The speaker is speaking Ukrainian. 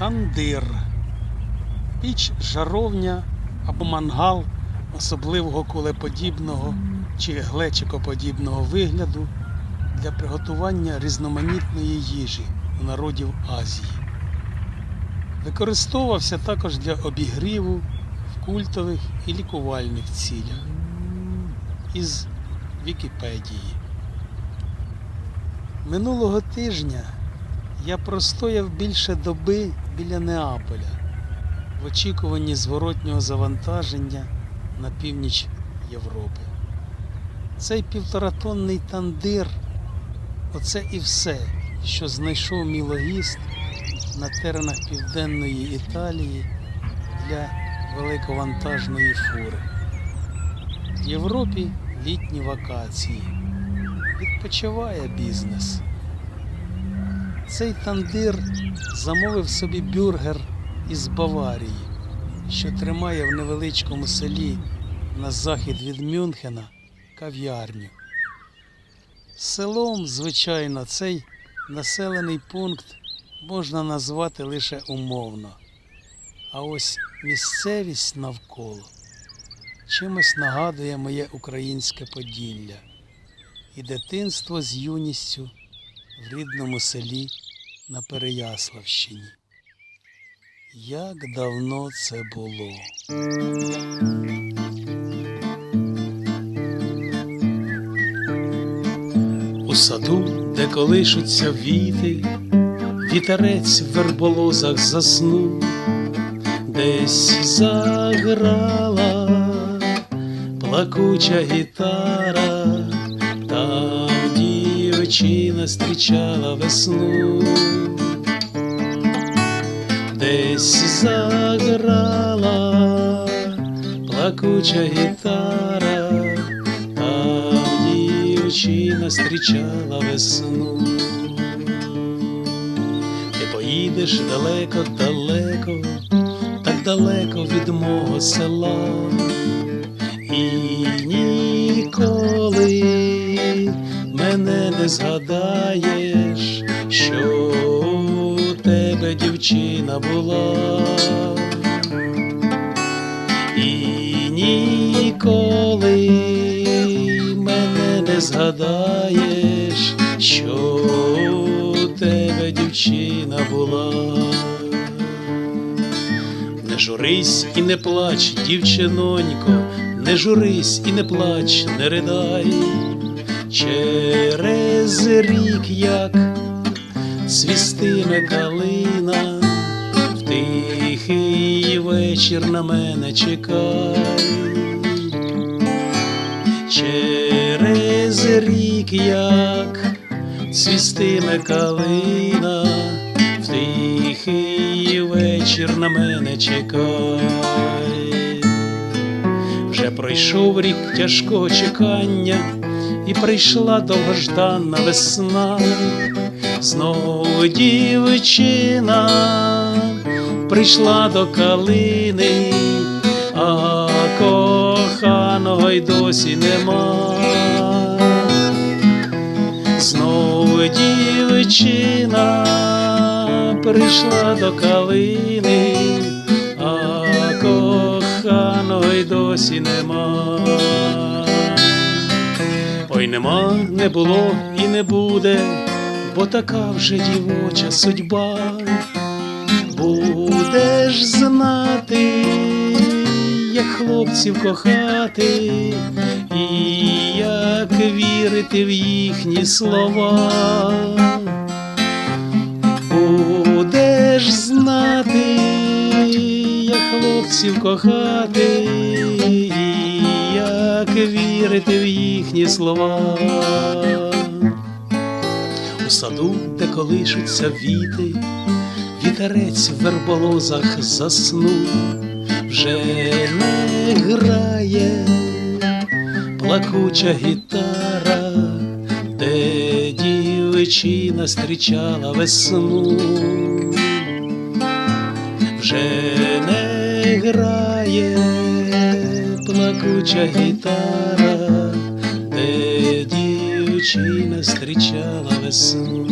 Тандир. Піч жаровня або мангал особливого кулеподібного чи глечикоподібного вигляду для приготування різноманітної їжі у народів Азії. Використовувався також для обігріву в культових і лікувальних цілях. Із Вікіпедії. Минулого тижня я простояв більше доби біля Неаполя в очікуванні зворотнього завантаження на північ Європи. Цей півторатонний тандир оце і все, що знайшов мій логіст на теренах південної Італії для великовантажної фури. В Європі літні вакації. Відпочиває бізнес. Цей тандир замовив собі бюргер із Баварії, що тримає в невеличкому селі на захід від Мюнхена кав'ярню. Селом, звичайно, цей населений пункт можна назвати лише умовно. А ось місцевість навколо чимось нагадує моє українське Поділля і дитинство з юністю в рідному селі на Переяславщині. Як давно це було? У саду, де колишуться віти, вітерець в верболозах заснув, десь заграла плакуча гітара, дівчина зустрічала весну, десь заграла плакуча гітара, там дівчина зустрічала весну. Ти поїдеш далеко, далеко, так далеко від мого села і ніколи мене не згадаєш, що у тебе дівчина була, і ніколи мене не згадаєш, що у тебе дівчина була. Не журись і не плач, дівчинонько, не журись і не плач, не ридай. Через рік, як цвістиме калина, в тихий вечір на мене чекай. Через рік, як цвістиме калина, в тихий вечір на мене чекай. Вже пройшов рік тяжкого чекання, і прийшла довгожданна весна, знову дівчина прийшла до калини, а коханого й досі нема. Знову дівчина прийшла до калини, а коханого й досі нема. Ой, нема, не було і не буде, бо така вже дівоча судьба. Будеш знати, як хлопців кохати, і як вірити в їхні слова. Будеш знати, як хлопців кохати, і як вірити їхні слова. У саду, де колишуться віти, вітерець в верболозах заснув, вже не грає плакуча гітара, де дівчина зустрічала весну, вже не грає плакуча гітара, де встречала весну.